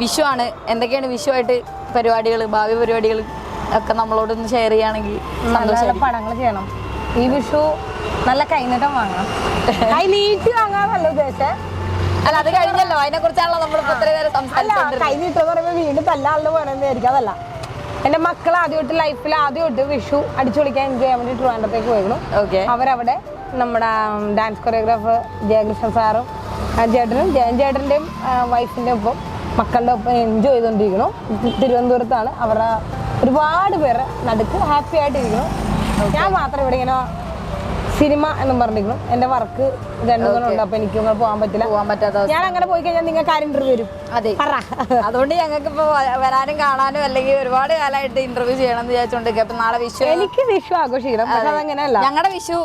വിഷു ആണ്. എന്തൊക്കെയാണ് വിഷുവായിട്ട് പരിപാടികൾ ഭാവി പരിപാടികൾ ഒക്കെ നമ്മളോടൊന്ന് ഷെയർ ചെയ്യുകയാണെങ്കിൽ നല്ല പടങ്ങൾ ചെയ്യണം. ഈ വിഷു നല്ല കൈനീട്ടം വാങ്ങണം. കൈ നീട്ടി വാങ്ങാന്നല്ല ഉദ്ദേശം അല്ല അത് കഴിഞ്ഞല്ലോ. അതിനെ കുറിച്ചാണല്ലോ നമ്മളിപ്പോ ഇത്ര നേരം സംസാരിച്ചോണ്ടിരുന്നത്. കൈ നീട്ടെന്ന് പറയുമ്പോൾ വീണ്ടും തല്ലാളുടെ പോകണമെന്നായിരിക്കും അതല്ല. എന്റെ മക്കൾ ആദ്യമായിട്ട് ലൈഫിൽ ആദ്യമായിട്ട് വിഷു അടിച്ചു പൊളിക്കാൻ എൻജോയ് ചെയ്യാൻ വേണ്ടി ട്രിവാൻഡത്തേക്ക് പോയിരുന്നു. ഓക്കെ. അവരവിടെ നമ്മുടെ ഡാൻസ് കൊറിയോഗ്രാഫർ ജയകൃഷ്ണൻ സാറും ചേട്ടനും ജയൻ ചേട്ടന്റെയും വൈഫിന്റെ ഒപ്പം മക്കളുടെ ഒപ്പം എൻജോയ് ചെയ്തുകൊണ്ടിരിക്കുന്നു. തി- തിരുവനന്തപുരത്താണ്. അവരുടെ ഒരുപാട് പേര് നടുക്ക് ഹാപ്പി ആയിട്ടിരിക്കുന്നു. ഞാൻ മാത്രം ഇവിടെ ഇങ്ങനെ സിനിമ എന്നും പറഞ്ഞിരിക്കുന്നു. എന്റെ വർക്ക് രണ്ടു അപ്പൊ എനിക്ക് പോവാൻ പോകാൻ പറ്റില്ല. പോവാൻ പറ്റാത്ത. ഞാൻ അങ്ങനെ പോയി കഴിഞ്ഞാൽ നിങ്ങൾക്ക് ആരും ഇന്റർവ്യൂ വരും. അതെ. അതുകൊണ്ട് ഞങ്ങൾക്ക് ഇപ്പൊ വരാനും കാണാനും അല്ലെങ്കിൽ ഒരുപാട് കാലമായിട്ട് ഇന്റർവ്യൂ ചെയ്യണം എന്ന് വിചാരിച്ചോണ്ടിരിക്കുക അപ്പൊ നാളെ വിഷു എനിക്ക് വിഷു ആഘോഷിക്കണം പക്ഷെ അതങ്ങനെയല്ല. ഞങ്ങളുടെ വിഷു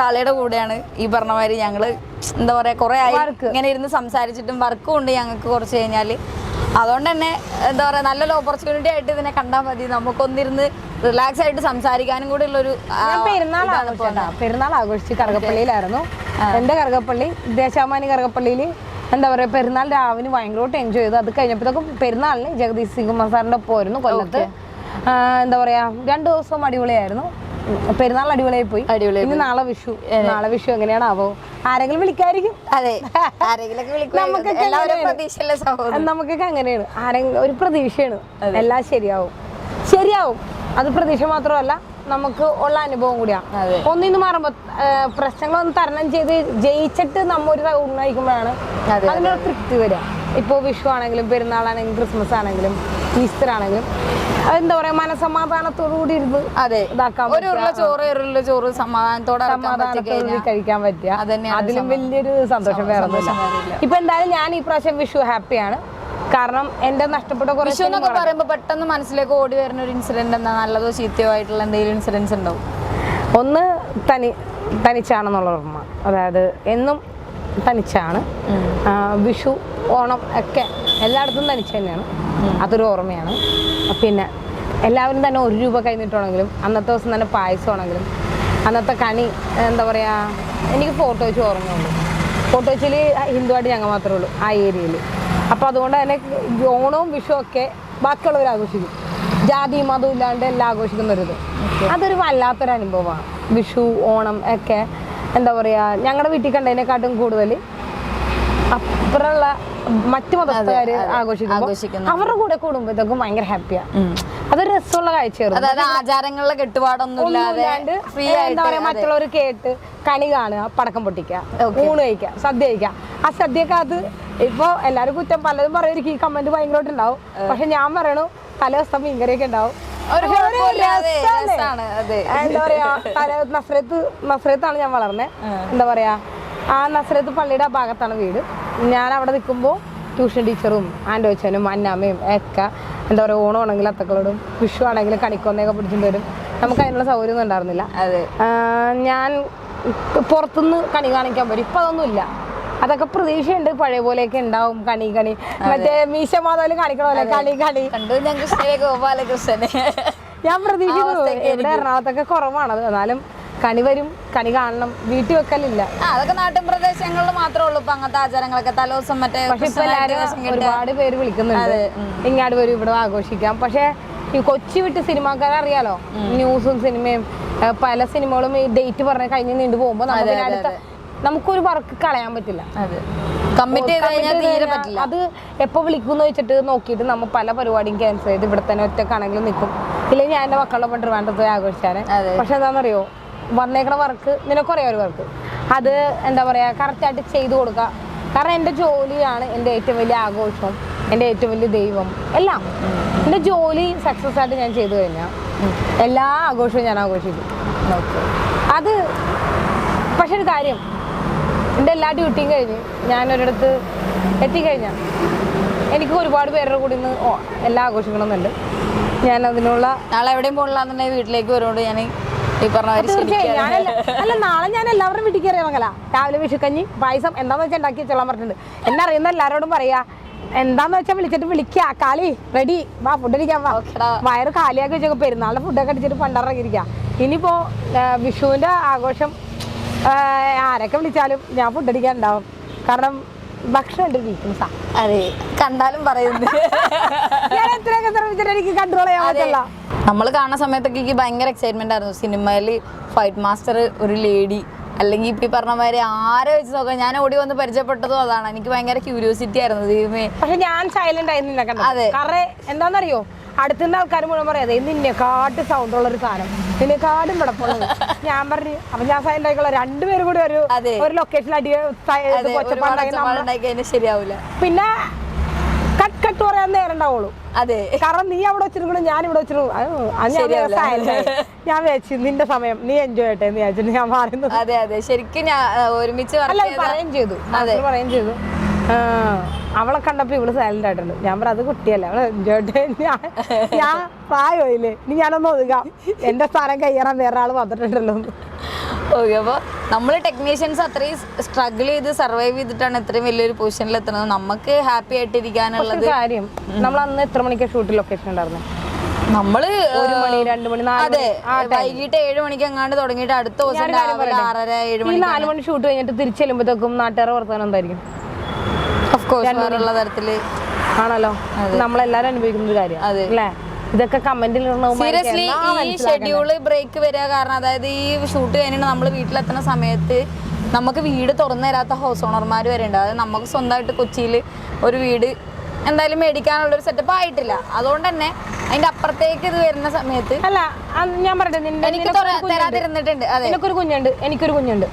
കളിയുടെ കൂടെയാണ് ഈ പറഞ്ഞ മാതിരി ഞങ്ങൾ എന്താ പറയാ കുറെ ആയി ഇങ്ങനെ ഇരുന്ന് സംസാരിച്ചിട്ടും വർക്കും ഉണ്ട് ഞങ്ങൾക്ക് കുറച്ച് കഴിഞ്ഞാൽ. അതുകൊണ്ട് തന്നെ എന്താ പറയാ നല്ലൊരു ഓപ്പർച്യൂണിറ്റി ആയിട്ട് ഇതിനെ കണ്ടാൽ മതി. നമുക്കൊന്നിരുന്ന് റിലാക്സ് ആയിട്ട് സംസാരിക്കാനും കൂടി ഉള്ളൊരു പെരുന്നാൾ പെരുന്നാൾ ആഘോഷിച്ച് കറുകപ്പള്ളിയിലായിരുന്നു. എന്റെ കറുകപ്പള്ളി ദേശാമാനി കറുകപ്പള്ളിയിൽ എന്താ പറയാ പെരുന്നാൾ രാവിലെ ഭയങ്കരമായിട്ട് എൻജോയ് ചെയ്തു. അത് കഴിഞ്ഞപ്പോഴത്തേക്കും പെരുന്നാളിന് ജഗദീഷ് സിംഗ് മസാറിന്റെ സാറിന്റെ ഒപ്പം ആയിരുന്നു കൊല്ലത്ത്. എന്താ പറയാ രണ്ടു ദിവസം അടിപൊളിയായിരുന്നു. പെരുന്നാൾ അടിപൊളിയായി പോയി. അടിപൊളി ഇനി നാളെ വിഷു. നാളെ വിഷു എങ്ങനെയാണാവോ? ആരെങ്കിലും വിളിക്കായിരിക്കും. അതെ. ആരെങ്കിലും. നമുക്കൊക്കെ അങ്ങനെയാണ്. ആരെങ്കിലും ഒരു പ്രതീക്ഷയാണ്. എല്ലാം ശരിയാവും. ശരിയാവും. അത് പ്രതീക്ഷ മാത്രമല്ല നമുക്ക് ഉള്ള അനുഭവം കൂടിയാണ്. ഒന്നിന്ന് മാറുമ്പോ പ്രശ്നങ്ങൾ പ്രശ്നങ്ങളൊന്ന് തരണം ചെയ്ത് ജയിച്ചിട്ട് നമ്മ ഒരു ഉണ്ണയിക്കുമ്പോഴാണ് അതെ, അതിനൊരു തൃപ്തി വരിക. ഇപ്പോൾ വിഷു ആണെങ്കിലും പെരുന്നാളാണെങ്കിലും ക്രിസ്മസ് ആണെങ്കിലും ഈസ്റ്റർ ആണെങ്കിലും എന്താ പറയാ മനസമാധാനത്തോടു കൂടി ഇരുന്ന് അതെ. ഇതാക്കാൻ ഒരു ഉരുള ചോറ് ഉരുള ചോറ് സമാധാനത്തോടെ ഇറക്കാൻ പറ്റി സമാധാനത്തോടു കഴിക്കാൻ പറ്റുക. അതിലും വലിയൊരു സന്തോഷം വേറെ. ഇപ്പൊ എന്തായാലും ഞാൻ ഈ പ്രാവശ്യം വിഷു ഹാപ്പിയാണ്. കാരണം എന്റെ നഷ്ടപ്പെട്ട കുറച്ച് എന്നൊക്കെ പറയുമ്പോൾ പെട്ടെന്ന് മനസ്സിലേക്ക് ഓടി വരുന്ന ഒരു ഇൻസിഡന്റ് എന്താ? നല്ലതോ ചീത്തയോ ആയിട്ടുള്ള എന്തെങ്കിലും ഇൻസിഡൻസ് ഉണ്ടാവും? ഒന്ന് തനി തനിച്ചാണെന്നുള്ള ഓർമ്മ. അതായത് എന്നും തനിച്ചാണ്. വിഷു ഓണം ഒക്കെ എല്ലായിടത്തും തനിച്ച് തന്നെയാണ്. അതൊരു ഓർമ്മയാണ്. പിന്നെ എല്ലാവരും തന്നെ ഒരു രൂപ കഴിഞ്ഞിട്ടാണെങ്കിലും അന്നത്തെ ദിവസം തന്നെ പായസമാണെങ്കിലും അന്നത്തെ കണി എന്താ പറയുക എനിക്ക് ഫോട്ടോ വെച്ച് ഓർമ്മയുള്ളൂ. ഫോട്ടോ വെച്ചിൽ ഹിന്ദുവായിട്ട് ഞങ്ങൾ മാത്രമേ ഉള്ളൂ ആ ഏരിയയിൽ അപ്പോൾ അതുകൊണ്ട് തന്നെ ഓണവും വിഷുവും ഒക്കെ ബാക്കിയുള്ളവർ ആഘോഷിക്കും. ജാതി മതം ഇല്ലാണ്ട് എല്ലാം ആഘോഷിക്കുന്ന ഒരു ഇത്. അതൊരു വല്ലാത്തൊരു അനുഭവമാണ്. വിഷു ഓണം ഒക്കെ എന്താ പറയുക ഞങ്ങളുടെ വീട്ടിൽ കണ്ടതിനെക്കാട്ടും കൂടുതൽ അപ്പുറമുള്ള മറ്റു മതസ്ഥക്കാര് ആഘോഷിക്കുമ്പോൾ ആഘോഷിക്കുന്നു. അവരുടെ കൂടെ കൂടുമ്പോ ഇതൊക്കെ ഭയങ്കര ഹാപ്പിയാണ് അതൊരു രസമുള്ള കാഴ്ചയായിരുന്നു. അതായത് ആചാരങ്ങളിലെ കെട്ടുപാടൊന്നും എന്താ പറയാ മറ്റുള്ളവർ കേട്ട് കണി കാണുക പടക്കം പൊട്ടിക്കുക ഊണ് കഴിക്കുക സദ്യ കഴിക്കുക. ആ സദ്യക്കകത്ത് ഇപ്പൊ എല്ലാരും കുറ്റം പലരും പറയുമായിരിക്കും ഈ കമന്റ് ഭയങ്കരമായിട്ട് ഉണ്ടാവും പക്ഷെ ഞാൻ പറയണു തല ദിവസം മീൻകറിയൊക്കെ ഉണ്ടാവും. എന്താ പറയാ തല നസ്രത്ത് നസ്രത്താണ് ഞാൻ വളർന്നത് എന്താ പറയാ ആ നസ്രത്ത് പള്ളിയുടെ ആ ഭാഗത്താണ് വീട്. ഞാൻ അവിടെ നിൽക്കുമ്പോൾ ട്യൂഷൻ ടീച്ചറും ആൻഡോച്ചനും അന്നാമ്മയും ഒക്കെ എന്താ പറയുക ഓണം ആണെങ്കിൽ അത്തക്കളോടും വിഷു ആണെങ്കിൽ കണിക്കൊന്നയൊക്കെ പിടിച്ചിട്ട് വരും നമുക്ക് അതിനുള്ള സൗകര്യം ഒന്നും ഉണ്ടായിരുന്നില്ല ഞാൻ പുറത്തുനിന്ന് കണി കാണിക്കാൻ പറ്റും ഇപ്പൊ അതൊന്നുമില്ല. അതൊക്കെ പ്രതീക്ഷയുണ്ട്. പഴയ പോലെയൊക്കെ ഉണ്ടാവും. കണി കണി. മറ്റേ മീശ മാതാവിൽ പോലെ കണി കണി. കണ്ടു ഞാൻ കൃഷ്ണനെ ഗോപാലകൃഷ്ണനെ. ഞാൻ പ്രതീക്ഷിക്കുന്നു. ഇവിടെ എറണാകുളത്തൊക്കെ കുറവാണ്. അത് എന്നാലും കണി വരും കണി കാണണം. വീട്ടിൽ വെക്കലില്ല. അതൊക്കെ നാട്ടിൻ പ്രദേശങ്ങളിൽ മാത്രമേ ഉള്ളൂ. ഇപ്പൊ അങ്ങനത്തെ ആചാരങ്ങളൊക്കെ തലോസം മറ്റേ പക്ഷെ ഇപ്പൊ എല്ലാരും. ഒരുപാട് പേര് വിളിക്കുന്നുണ്ട്. ഇങ്ങാട് വരും ഇവിടെ ആഘോഷിക്കാം. പക്ഷെ ഈ കൊച്ചി വിട്ട് സിനിമാക്കാരെ അറിയാലോ? ന്യൂസും സിനിമയും പല സിനിമകളും ഈ ഡേറ്റ് പറഞ്ഞ കഴിഞ്ഞ് നീണ്ടു പോകുമ്പോ നമുക്ക് അടുത്ത നമുക്കൊരു വർക്ക് കളയാൻ പറ്റില്ല. അതെ. കമ്മിറ്റ് ചെയ്ത് കഴിഞ്ഞാൽ തീരെ പറ്റില്ല. അത് എപ്പോ വിളിക്കുന്നു വെച്ചിട്ട് നോക്കിയിട്ട് നമ്മൾ പല പരിപാടിയും ക്യാൻസൽ ചെയ്ത് ഇവിടെ തന്നെ ഒറ്റക്കാണെങ്കിലും നിൽക്കും. ഇല്ലെങ്കിൽ ഞാൻ എന്റെ മക്കളുടെ ഒപ്പം ട്രിവാൻഡ്രത്ത് ആഘോഷിച്ചാണ്. പക്ഷെ എന്താണെന്നറിയോ? വന്നേക്കണ വർക്ക് നിനക്കറിയാം ഒരു വർക്ക്. അത് എന്താ പറയാ കറക്റ്റായിട്ട് ചെയ്തു കൊടുക്കുക കാരണം എന്റെ ജോലിയാണ് എന്റെ ഏറ്റവും വലിയ ആഘോഷം എന്റെ ഏറ്റവും വലിയ ദൈവം. എല്ലാം. എന്റെ ജോലി സക്സസ് ആയിട്ട് ഞാൻ ചെയ്തു കഴിഞ്ഞാൽ എല്ലാ ആഘോഷവും ഞാൻ ആഘോഷിക്കും. അത് പക്ഷെ ഒരു കാര്യം എന്റെ എല്ലാ ഡ്യൂട്ടിയും കഴിഞ്ഞ് ഞാൻ ഒരിടത്ത് എത്തിക്കഴിഞ്ഞാൽ എനിക്ക് ഒരുപാട് പേരുടെ കൂടി ഇന്ന് എല്ലാ ആഘോഷിക്കണമെന്നുണ്ട്. ഞാൻ അതിനുള്ള നാളെ എവിടെയും പോകണില്ലാന്നുണ്ടെങ്കിൽ വീട്ടിലേക്ക് വരുമ്പോൾ ഞാൻ ഈ പറഞ്ഞ അല്ല നാളെ ഞാൻ എല്ലാവരും വീട്ടിൽ കയറി ഇറങ്ങല. രാവിലെ വിഷുക്കഞ്ഞി പായസം എന്താന്ന് വെച്ചാൽ ഉണ്ടാക്കി വെച്ചോളാൻ പറഞ്ഞിട്ടുണ്ട്. എന്നെ അറിയുന്ന എല്ലാവരോടും പറയാ എന്താന്ന് വെച്ചാൽ വിളിച്ചിട്ട് വിളിക്കുക കാലി റെഡി വാ ഫുഡ് അടിക്കാൻ വാ. വയറ് കാലിയാക്കി വെച്ചൊക്കെ. പെരുന്നാളിന്റെ ഫുഡൊക്കെ അടിച്ചിട്ട് പണ്ടറങ്ങിയിരിക്കാം ഇനിയിപ്പോ വിഷുവിന്റെ ആഘോഷം ആരൊക്കെ വിളിച്ചാലും ഞാൻ ഫുഡ് അടിക്കാൻ ഉണ്ടാവും കാരണം ഭക്ഷണം എന്റെ വീക്ക്നെസ്സാ അതെ കണ്ടാലും പറയുന്നത് ഞാൻ എത്രയൊക്കെ ശ്രമിച്ചിട്ട് എനിക്ക് കൺട്രോൾ ചെയ്യാൻ പറ്റില്ല നമ്മൾ കാണുന്ന സമയത്തൊക്കെ എനിക്ക് ഭയങ്കര എക്സൈറ്റ്മെന്റ് ആയിരുന്നു. സിനിമയിൽ ഫൈറ്റ് മാസ്റ്റർ ഒരു ലേഡി അല്ലെങ്കിൽ ഇപ്പൊ ഈ പറഞ്ഞ മാതിരി ആരെ വെച്ച് നോക്കാം ഞാൻ ഓടി വന്ന് പരിചയപ്പെട്ടതും അതാണ്. എനിക്ക് ഭയങ്കര ക്യൂരിയോസിറ്റി ആയിരുന്നു പക്ഷെ ഞാൻ സൈലന്റ് കണ്ടത് അതെ. എന്താണെന്നറിയോ അടുത്തുള്ള ആൾക്കാർ മുഴുവൻ പറയാതെ നിന്നെ കാട്ട് സൗണ്ട് ഉള്ള ഒരു സാധനം. നിന്നെ കാടും കിടപ്പുള്ളത് ഞാൻ പറഞ്ഞു അപ്പൊ ഞാൻ സൈലന്റ് ആയിക്കോളാം. രണ്ടുപേരും കൂടി ഒരു ഒരു ലൊക്കേഷനിൽ അടി അതെ ശരിയാവില്ല പിന്നെ കട്ട് കട്ട് പറയാൻ നേരം ഉണ്ടാവുള്ളൂ. അതെ. കാരണം നീ അവിടെ വെച്ചിരിക്കണം ഞാൻ ഇവിടെ വെച്ചിരുന്നു അത് ഞാൻ വിചാരിച്ചു നിന്റെ സമയം നീ എൻജോയ് ചെയ്യട്ടെ നീ ഞാൻ പറയുന്നത് അതെ അതെ. ശരിക്കും ഞാൻ ഒരുമിച്ച് പറയുകയും ചെയ്തു. മാസ്റ്റർ പറയുകയും ചെയ്തു. അവളെ കണ്ടപ്പോ ഇവൾ സൈലന്റ് ആയിട്ടുണ്ട്. ഞാൻ പറ അത് കുട്ടിയല്ല അവളെ എൻജോയ് ഞാൻ ഞാൻ പ്രായമായില്ലേ ഇനി ഞാനൊന്ന് ഒതുക്കാം എന്റെ സ്ഥാനം കയ്യേറാൻ വേറെ ആൾ വന്നിട്ടുണ്ടല്ലോ. ഓക്കെ അപ്പോൾ നമ്മൾ ടെക്നീഷ്യൻസ് അത്രയും സ്ട്രഗിൾ ചെയ്ത് സർവൈവ് ചെയ്തിട്ടാണ് ഇത്രയും വലിയൊരു പൊസിഷനിൽ എത്തുന്നത്. നമുക്ക് ഹാപ്പി ആയിട്ടിരിക്കാനുള്ളത് കാര്യം. നമ്മൾ അന്ന് എത്ര മണിക്ക് ഷൂട്ട് ലൊക്കേഷൻ ഉണ്ടായിരുന്നു? നമ്മൾ അതെ. വൈകിട്ട് ഏഴ് മണിക്ക് എങ്ങാണ്ട് തുടങ്ങിയിട്ട് അടുത്ത ദിവസം? ആറര ഏഴ് മണി നാല് മണി ഷൂട്ട് കഴിഞ്ഞിട്ട് തിരിച്ചെല്ലുമ്പോഴത്തേക്കും നാട്ടുകാരെ വർത്താനം എന്തായിരിക്കും? തരത്തിൽ ആണല്ലോ. നമ്മളെല്ലാരും അനുഭവിക്കുന്ന ഒരു കാര്യം. അല്ലേ? ഇതൊക്കെ കമന്റിൽ സീരിയസ്ലി ഈ ഷെഡ്യൂൾ ബ്രേക്ക് വരിക കാരണം അതായത് ഈ ഷൂട്ട് കഴിഞ്ഞിട്ട് നമ്മൾ വീട്ടിലെത്തുന്ന സമയത്ത് നമുക്ക് വീട് തുറന്നു തരാത്ത ഹൗസ് ഓണർമാർ വരെ ഉണ്ട് അതായത് നമുക്ക് സ്വന്തമായിട്ട് കൊച്ചിയിൽ ഒരു വീട് എന്തായാലും മേടിക്കാനുള്ള ഒരു സെറ്റപ്പ് ആയിട്ടില്ല. അതുകൊണ്ട് തന്നെ അതിന്റെ അപ്പുറത്തേക്ക് ഇത് വരുന്ന സമയത്ത് അല്ല ഞാൻ പറഞ്ഞു നിന്റെ എനിക്ക് നിനക്കൊരു തുറ- കുഞ്ഞുണ്ട്. തരാതിരുന്നിട്ടുണ്ട്. അതെ. എനിക്കൊരു കുഞ്ഞുണ്ട് എനിക്കൊരു കുഞ്ഞുണ്ട്.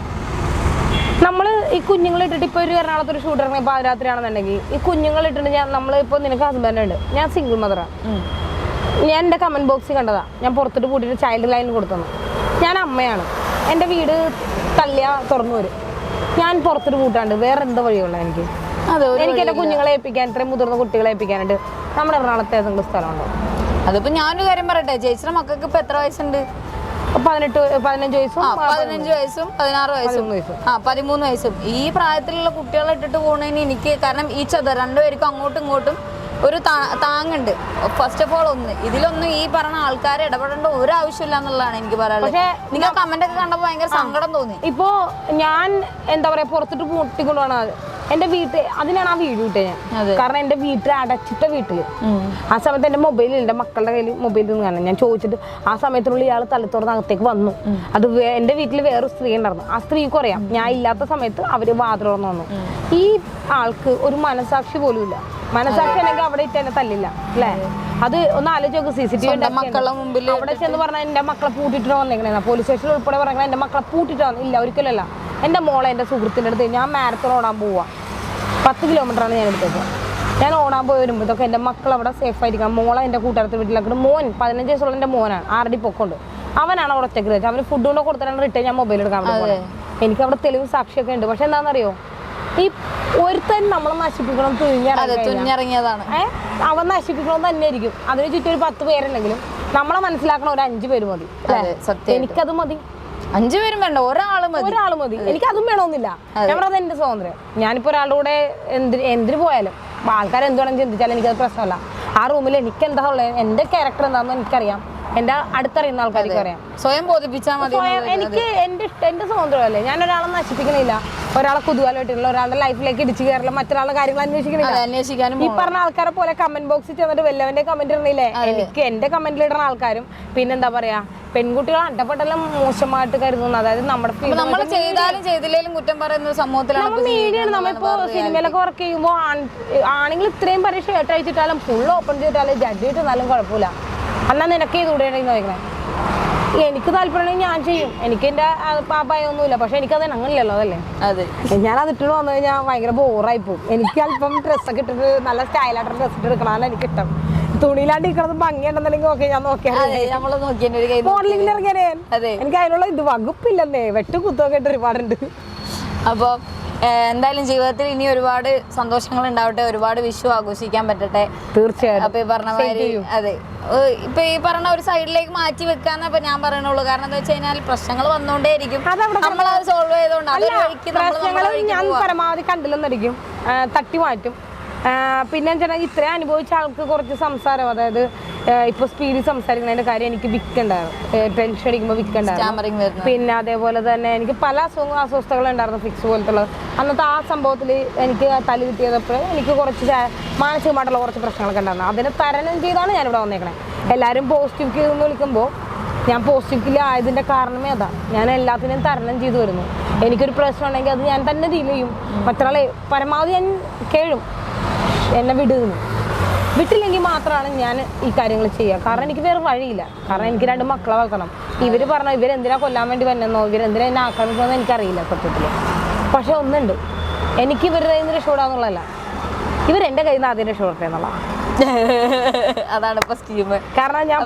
നമ്മൾ ഈ കുഞ്ഞുങ്ങളെ ഇട്ടിട്ട് ഇപ്പോൾ ഒരു എറണാകുളത്ത് ഒരു ഷൂട്ട് ഇറങ്ങി പാതിരാത്രിയാണെന്നുണ്ടെങ്കിൽ ഈ കുഞ്ഞുങ്ങളെ ഇട്ടിട്ട് ഞാൻ നമ്മളിപ്പോൾ നിനക്ക് ഹസ്ബൻഡ് ഉണ്ട്. ഞാൻ സിംഗിൾ മദറാണ് ഞാൻ എന്റെ കമന്റ് ബോക്സിൽ കണ്ടതാ. ഞാൻ പുറത്തിട്ട് പൂട്ടിയിട്ട് ചൈൽഡ് ലൈൻ കൊടുത്തു ഞാൻ അമ്മയാണ്. എന്റെ വീട് തള്ളിയ തുറന്നു വരും ഞാൻ പുറത്തിട്ട് പൂട്ടാണ്ട് വേറെ എന്താ വഴിയുള്ള എനിക്ക് എനിക്ക് എന്റെ കുഞ്ഞുങ്ങളെ ഏൽപ്പിക്കാൻ ഇത്രയും മുതിർന്ന കുട്ടികളെ ഏൽപ്പിക്കാനായിട്ട് നമ്മുടെ എറണാകുളത്തെ ഏതെങ്കിലും സ്ഥലമുണ്ടോ? അതിപ്പോ ഞാനൊരു കാര്യം പറയട്ടെ. ചേച്ചിയുടെ മക്കൾക്ക് ഇപ്പൊ എത്ര വയസ്സുണ്ട്? പതിനെട്ട് പതിനഞ്ച് വയസ്സും പതിനഞ്ച് വയസ്സും പതിനാറ് വയസ്സും. ആ പതിമൂന്ന് വയസ്സും. ഈ പ്രായത്തിലുള്ള കുട്ടികളെ ഇട്ടിട്ട് പോണതിന് എനിക്ക് കാരണം ഈ ചത രണ്ടുപേർക്കും അങ്ങോട്ടും ഇങ്ങോട്ടും ഒരു താ- താങ്ങുണ്ട്. ഫസ്റ്റ് ഓഫ് ഓൾ ഒന്ന്. ഇതിലൊന്നും ഈ പറഞ്ഞ ആൾക്കാർ ഇടപെടേണ്ട ഒരു ആവശ്യമില്ല എന്നുള്ളതാണ് എനിക്ക് പറയാനുള്ളത്. നിങ്ങൾ കമന്റ് ഒക്കെ കണ്ടപ്പോൾ ഭയങ്കര സങ്കടം തോന്നി. ഇപ്പോ ഞാൻ എന്താ പറയാ പുറത്തിട്ട് പൊട്ടിക്കൊണ്ടുപോകണം എന്റെ വീട്ടിൽ അതിനാണ് ആ വീട് വിട്ടത് ഞാൻ. കാരണം എന്റെ വീട്ടിൽ അടച്ചിട്ട വീട്ടിൽ. ആ സമയത്ത് എന്റെ മൊബൈലിൽ എന്റെ മക്കളുടെ കയ്യിൽ മൊബൈൽ നിന്ന് കാണാൻ ഞാൻ ചോദിച്ചിട്ട് ആ സമയത്തിനുള്ളിൽ ഇയാൾ തലത്തോർന്ന് അകത്തേക്ക് വന്നു. അത് എന്റെ വീട്ടിൽ വേറൊരു സ്ത്രീ ഉണ്ടായിരുന്നു. ആ സ്ത്രീക്ക് അറിയാം. ഞാൻ ഇല്ലാത്ത സമയത്ത് അവർ വാതിലോർന്ന് വന്നു. ഈ ആൾക്ക് ഒരു മനസാക്ഷി പോലും ഇല്ല. മനസാക്ഷി അല്ലെങ്കിൽ അവിടെ ഇട്ട് എന്നെ തല്ലില്ല. അല്ലേ? അത്. ഒന്ന് ആലോചിച്ച് സി സി ടി വി മക്കളുടെ മുമ്പിൽ അവിടെ ചെന്ന് പറഞ്ഞാൽ എന്റെ മക്കളെ പൂട്ടിട്ട് വന്നേക്കണേ പോലീസ് സ്റ്റേഷനിൽ ഉൾപ്പെടെ പറഞ്ഞാൽ എന്റെ മക്കളെ പൂട്ടിട്ട് വന്നില്ല ഒരിക്കലല്ല എന്റെ മോളെ എന്റെ സുഹൃത്തിന്റെ അടുത്ത് ഞാൻ മാരത്തോൺ ഓടാൻ പോവാം. പത്ത് കിലോമീറ്ററാണ് ഞാൻ എടുത്തത്. ഞാൻ ഓടാൻ പോയി വരുമ്പോഴത്തേക്ക് എന്റെ മക്കൾ അവിടെ സേഫ് ആയിരിക്കാം മോളെ എന്റെ കൂട്ടുകാരത്തെ വീട്ടിലാക്കിയിട്ട് മോൻ പതിനഞ്ച് വയസ്സുള്ള എന്റെ മോനാണ്. ആറടി പൊക്കമുണ്ട് അവനാണ് അവിടെ ഒറ്റയ്ക്ക് വെച്ചത് അവന് ഫുഡ് കൊണ്ട് കൊടുത്തിട്ടാണ് റിട്ടേൺ ഞാൻ മൊബൈൽ എടുക്കാൻ എനിക്ക് അവിടെ തെളിവ് സാക്ഷിയൊക്കെ ഉണ്ട്. പക്ഷെ എന്താണെന്നറിയോ? ഈ ഒരുത്തൻ നമ്മളെ നശിപ്പിക്കണം തുഞ്ഞിറങ്ങിയതാണ് അവൻ നശിപ്പിക്കണം തന്നെ ആയിരിക്കും. അതിന് ചുറ്റും ഒരു പത്ത് പേരുണ്ടെങ്കിലും നമ്മളെ മനസ്സിലാക്കണ ഒരു അഞ്ചു പേര് മതി. എനിക്കത് മതി. അഞ്ചു പേരും വേണ്ട ഒരാൾ മതി. ഒരാൾ മതി. എനിക്ക് അതും വേണമെന്നില്ല. ഞാൻ പറഞ്ഞത് എന്റെ സ്വാതന്ത്ര്യം. ഞാനിപ്പോ ഒരാളുടെ കൂടെ എന്തിന് എന്തിനു പോയാലും ആൾക്കാർ എന്ത് ചിന്തിച്ചാലും എനിക്കത് പ്രശ്നമല്ല. ആ റൂമിൽ എനിക്ക് എന്താ ഉള്ളത് എന്റെ ക്യാരക്ടർ എന്താണെന്ന് എനിക്കറിയാം. എന്റെ അടുത്തറിയുന്ന ആൾക്കാർക്ക് അറിയാം. സ്വയം ബോധിപ്പിച്ചാൽ മതി എനിക്ക് എന്റെ ഇഷ്ടം എന്റെ സ്വാതന്ത്ര്യമല്ലേ ഞാൻ ഒരാളെ നശിപ്പിക്കണില്ല. ഒരാളെ കുതുകാലായിട്ടുള്ള ഒരാളുടെ ലൈഫിലേക്ക് ഇടിച്ചു കയറില്ല മറ്റൊരാളുടെ കാര്യങ്ങൾ അന്വേഷിക്കണില്ല. അന്വേഷിക്കാനും ഈ പറഞ്ഞ ആൾക്കാരെ പോലെ കമന്റ് ബോക്സിൽ ചെന്നിട്ട് വല്ലവന്റെ കമന്റ് ഇടണില്ലേ? എനിക്ക് എന്റെ കമന്റിൽ ഇടുന്ന ആൾക്കാരും പിന്നെന്താ പറയാ പെൺകുട്ടികൾ അട്ടപ്പെട്ടെല്ലാം മോശമായിട്ട് കരുതുന്നു. അതായത് നമ്മുടെ നമ്മൾ ചെയ്താലും ചെയ്തില്ലെങ്കിലും കുറ്റം പറയുന്ന സമൂഹത്തിലാണ് നമ്മളിപ്പോ സിനിമയിലൊക്കെ വർക്ക് ചെയ്യുമ്പോൾ ആണെങ്കിൽ ഇത്രയും പരീക്ഷ ഷർട്ട് അയച്ചിട്ടാലും ഫുൾ ഓപ്പൺ ചെയ്തിട്ടാലും ജഡ്ജ് ചെയ്തിട്ടാലും കുഴപ്പമില്ല. എന്നാ നിനക്ക് ചെയ്തുകൂടെ ചോദിക്കണേ? എനിക്ക് താല്പര്യമുണ്ടെങ്കിൽ ഞാൻ ചെയ്യും. എനിക്ക് എന്റെ പാപ്പായൊന്നുമില്ല പക്ഷെ എനിക്കത് അങ്ങനെയല്ലോ അതല്ലേ? അതെ. ഞാൻ അത് ഇട്ടിട്ട് വന്നു കഴിഞ്ഞാൽ ഭയങ്കര ബോറായി പോകും എനിക്ക് അല്പം ഡ്രസ്സൊക്കെ ഇട്ടിട്ട് നല്ല സ്റ്റൈലായിട്ട് ഡ്രസ്സ് ഇട്ട് എടുക്കണമെന്നാണ് എനിക്ക് ഇഷ്ടം. തുണിയിലാണ്ട് ഇരിക്കണത് ഭംഗിയുണ്ടെന്നുണ്ടെങ്കിൽ ഓക്കെ ഞാൻ നോക്കിയാൽ മോഡലിംഗിൽ ഇറങ്ങിയാലേ. എനിക്ക് അതിനുള്ള ഇത് വകുപ്പില്ലെന്നേ. വെട്ട് കുത്തൊക്കെ ഇട്ട് ഒരുപാടുണ്ട്. അപ്പോൾ എന്തായാലും ജീവിതത്തിൽ ഇനി ഒരുപാട് സന്തോഷങ്ങൾ ഉണ്ടാവട്ടെ. ഒരുപാട് വിഷു ആഘോഷിക്കാൻ പറ്റട്ടെ. തീർച്ചയായും അപ്പൊ ഈ പറഞ്ഞ മാതിരി അതെ. ഇപ്പൊ ഈ പറഞ്ഞ ഒരു സൈഡിലേക്ക് മാറ്റി വെക്കാന്ന് ഇപ്പൊ ഞാൻ പറയണുള്ളൂ. കാരണം എന്താ വെച്ച് കഴിഞ്ഞാൽ പ്രശ്നങ്ങൾ വന്നോണ്ടേയിരിക്കും. നമ്മൾ അത് സോൾവ് ചെയ്തോണ്ടാണ് ഞാൻ പരമാവധി കണ്ടില്ലെന്നടിക്കും. തട്ടി മാറ്റും. പിന്നെ ചേട്ടാ ഇത്രയും അനുഭവിച്ച ആൾക്ക് കുറച്ച് സംസാരം അതായത് ഇപ്പൊ സ്പീഡിൽ സംസാരിക്കുന്നതിന്റെ കാര്യം എനിക്ക് വിൽക്കണ്ടായിരുന്നു ടെൻഷൻ അടിക്കുമ്പോൾ വിൽക്കണ്ടായിരുന്നു പിന്നെ അതേപോലെ തന്നെ എനിക്ക് പല അസുഖങ്ങളും അസ്വസ്ഥകളും ഉണ്ടായിരുന്നു ഫിക്സ് പോലത്തുള്ള. അന്നത്തെ ആ സംഭവത്തിൽ എനിക്ക് തല കിട്ടിയതപ്പോൾ എനിക്ക് കുറച്ച് മാനസികമായിട്ടുള്ള കുറച്ച് പ്രശ്നങ്ങളൊക്കെ ഉണ്ടായിരുന്നു. അതിനെ തരണം ചെയ്താണ് ഞാനിവിടെ വന്നേക്കണേ. എല്ലാവരും പോസിറ്റീവ് എന്ന് വിളിക്കുമ്പോൾ ഞാൻ പോസിറ്റീവ് ആയതിന്റെ ആയതിന്റെ കാരണമേ അതാ. ഞാൻ എല്ലാത്തിനെയും തരണം ചെയ്തു വരുന്നു. എനിക്കൊരു പ്രശ്നം ഉണ്ടെങ്കിൽ അത് ഞാൻ തന്നെ ഡീൽ ചെയ്യും. മറ്റൊരാളെ പരമാവധി ഞാൻ കേഴും. എന്നെ വിടുന്നു. വിട്ടില്ലെങ്കിൽ മാത്രമാണ് ഞാൻ ഈ കാര്യങ്ങൾ ചെയ്യുക. കാരണം എനിക്ക് വേറെ വഴിയില്ല. കാരണം എനിക്ക് രണ്ട് മക്കളെ വളർത്തണം. ഇവർ പറഞ്ഞു ഇവരെന്തിനാ കൊല്ലാൻ വേണ്ടി വന്നെന്നോ? ഇവരെന്തിനാ എന്നെ ആക്രമിക്കണമെന്നോ എനിക്കറിയില്ല സത്യത്തിൽ പക്ഷെ ഒന്നുണ്ട്. എനിക്ക് ഇവരുടെ കയ്യിൽ നിന്ന് രക്ഷപ്പെടാന്നുള്ളതല്ല ഇവരെന്റെ കയ്യിൽ നിന്ന് ആദ്യം രക്ഷപ്പെടട്ടെ എന്നുള്ള അതാണ് ഇപ്പൊ സ്കീം കാരണം ഞാൻ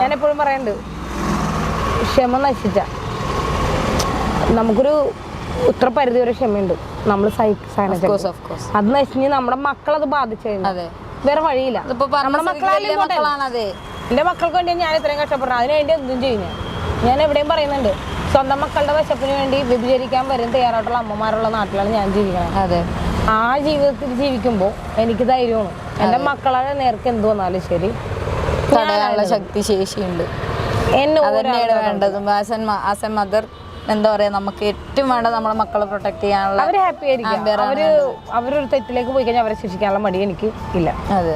ഞാൻ എപ്പോഴും പറയുന്നുണ്ട് ക്ഷമ നശിച്ച. നമുക്കൊരു ഇത്ര പരിധി വരെ ക്ഷമയുണ്ട്. നമ്മൾ അത് നശിഞ്ഞ് നമ്മുടെ മക്കളത് ബാധിച്ചു കഴിഞ്ഞാൽ അതെ. വേറെ വഴിയില്ല. എന്റെ അതെ മക്കൾക്ക് വേണ്ടി ഞാൻ ഇത്രയും കഷ്ടപ്പെടണം അതിന് വേണ്ടി എന്തും ചെയ്യുന്നു. ഞാൻ എവിടെയും പറയുന്നുണ്ട്. സ്വന്തം മക്കളുടെ വിശപ്പിന് വേണ്ടി വിഭജിക്കാൻ വരും തയ്യാറായിട്ടുള്ള അമ്മമാരുള്ള നാട്ടിലാണ് ഞാൻ ജീവിക്കുന്നത്. അതെ. ആ ജീവിതത്തിൽ ജീവിക്കുമ്പോൾ എനിക്ക് ധൈര്യമാണ്. എന്റെ മക്കളെ നേർക്ക് എന്ത് വന്നാലും ശരി. തടയാനുള്ള ശക്തി ശേഷിയുണ്ട്. എന്നെ അത് വേണ്ടതും. ആസ് എൻ മദർ എന്താ പറയാ നമുക്ക് ഏറ്റവും വേണ്ട നമ്മളെ മക്കളെ പ്രൊട്ടക്ട് ചെയ്യാനുള്ള അവർ ഹാപ്പി ആയിരിക്കും. അവർ അവരൊരു തെറ്റിലേക്ക് പോയി കഴിഞ്ഞാൽ അവരെ ശിക്ഷിക്കാനുള്ള മടി എനിക്ക് ഇല്ല. അതെ.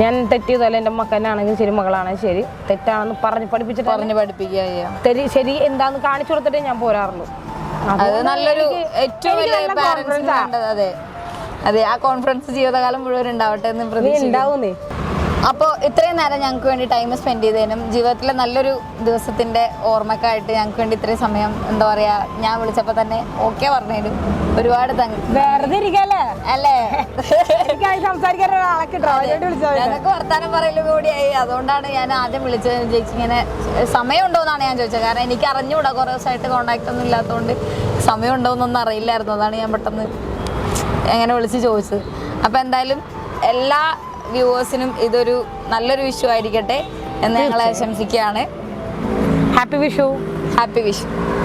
ഞാൻ തെറ്റ് ചെയ്താലും എന്റെ മക്കനാണെങ്കിലും ശരി മകളാണെങ്കിൽ ശരി. തെറ്റാണെന്ന് പറഞ്ഞ് പഠിപ്പിച്ചിട്ട് പറഞ്ഞു പഠിപ്പിക്കുക ശരി എന്താന്ന് കാണിച്ചു കൊടുത്തിട്ടേ ഞാൻ പോരാറുള്ളൂ. അത് നല്ലൊരു ഏറ്റവും വലിയ അതെ. അതെ ആ കോൺഫിഡൻസ് ജീവിതകാലം മുഴുവൻ ഉണ്ടാവട്ടെ എന്ന് പ്രതീക്ഷ ഉണ്ടാവുന്നേ. അപ്പോൾ ഇത്രയും നേരം ഞങ്ങൾക്ക് വേണ്ടി ടൈം സ്പെൻഡ് ചെയ്തതിനും ജീവിതത്തിലെ നല്ലൊരു ദിവസത്തിന്റെ ഓർമ്മക്കായിട്ട് ഞങ്ങൾക്ക് വേണ്ടി ഇത്രയും സമയം എന്താ പറയുക ഞാൻ വിളിച്ചപ്പോൾ തന്നെ ഓക്കെ പറഞ്ഞതിനും ഒരുപാട് തങ്ക വെറുതെ ഇരിക്കല്ലേ? അല്ലേ? സംസാരിക്കാൻ ഞങ്ങൾക്ക് വർത്താനം പറയലും കൂടിയായി അതുകൊണ്ടാണ് ഞാൻ ആദ്യം വിളിച്ചത്. ചേച്ചി ഇങ്ങനെ സമയമുണ്ടോയെന്നാണ് ഞാൻ ചോദിച്ചത്. കാരണം എനിക്ക് അറിഞ്ഞുകൂടാ കുറേ ദിവസമായിട്ട് കോണ്ടാക്ട് ഒന്നും ഇല്ലാത്തതുകൊണ്ട് സമയമുണ്ടോയെന്നൊന്നും അറിയില്ലായിരുന്നു. അതാണ് ഞാൻ പെട്ടെന്ന് എങ്ങനെ വിളിച്ച് ചോദിച്ചത്. അപ്പോൾ എന്തായാലും എല്ലാ വ്യൂവേഴ്സിനും ഇതൊരു നല്ലൊരു വിഷു ആയിരിക്കട്ടെ എന്ന് ഞങ്ങൾ ആശംസിക്കുകയാണ്. ഹാപ്പി വിഷു. ഹാപ്പി വിഷു.